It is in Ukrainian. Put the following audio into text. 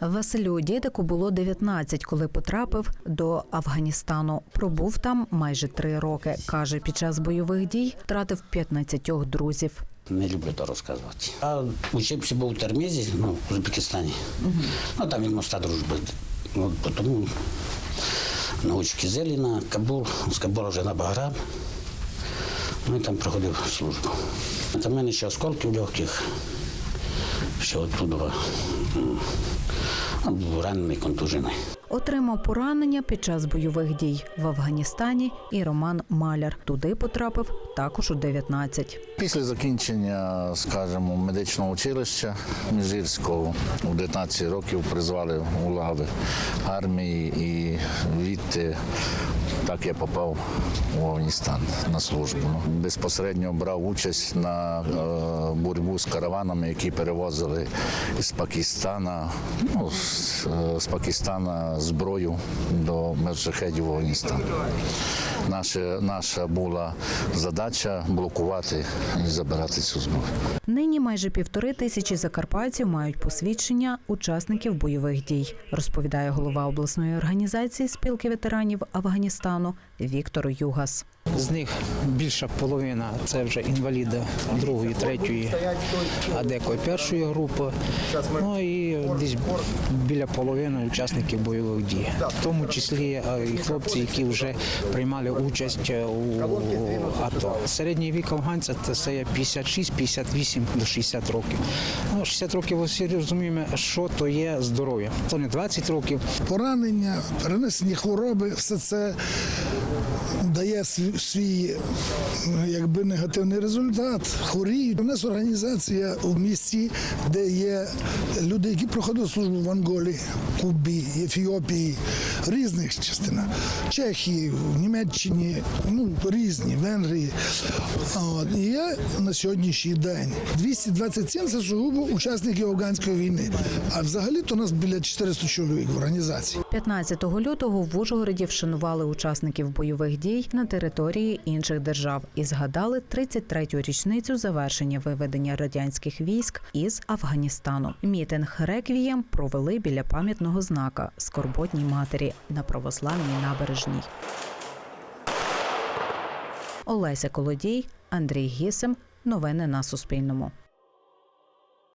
Василю Дідику було 19, коли потрапив до Афганістану. Пробув там майже три роки. каже, під час бойових дій втратив 15 друзів. Не люблю то розказувати. А учився був у Термізі, ну, в Узбекистані. Ну, там він моста дружби. Ну, тому научки зелі на Кабул, з Кабула вже на Баграм. Ну і там проходив службу. Та в мене ще осколки в легких, ще оттуда. був ранений контужений. Отримав поранення під час бойових дій в Афганістані і Роман Маляр. Туди потрапив також у 19. Після закінчення, скажімо, медичного училища Міжгірського у 19 років призвали у лави армії і відти так я попав у Афганістан на службу. Безпосередньо брав участь на е, боротьбу з караванами, які перевозили з Пакистана, ну, з, е, з Пакистана зброю до Мершахедів в Афганістан. Наша, наша була задача блокувати і забирати цю зброю. Нині майже півтори тисячі закарпатців мають посвідчення учасників бойових дій, розповідає голова обласної організації спілки ветеранів Афганістану Віктор Югас. З них більша половина це вже інваліди другої, третьої, а декої першої групи. Ну і десь біля половини учасників бойових дій, в тому числі е, і хлопці, які вже приймали участь е, у АТО. Середній вік афганця це 56, 58 до 60 років. Ну, 60 років усі розуміємо, що то є здоров'я. То не 20 років, поранення, перенесені хвороби, все це дає свій, якби негативний результат. Хворіють. У нас організація у місті, де є люди, які проходили службу в Анголі, Кубі, Ефіопії, різних частинах. Чехії, в Німеччині, ну різні, Венгрії. От. І є на сьогоднішній день 227 це сугубо учасники афганської війни. А взагалі то у нас біля 400 чоловік в організації. 15 лютого в Ужгороді вшанували учасників бойових дій на території інших держав і згадали 33-ю річницю завершення виведення радянських військ із Афганістану. Мітинг реквієм провели біля пам'ятного знака Скорботній матері на православній набережній. Олеся Колодій, Андрій Гісем. Новини на Суспільному.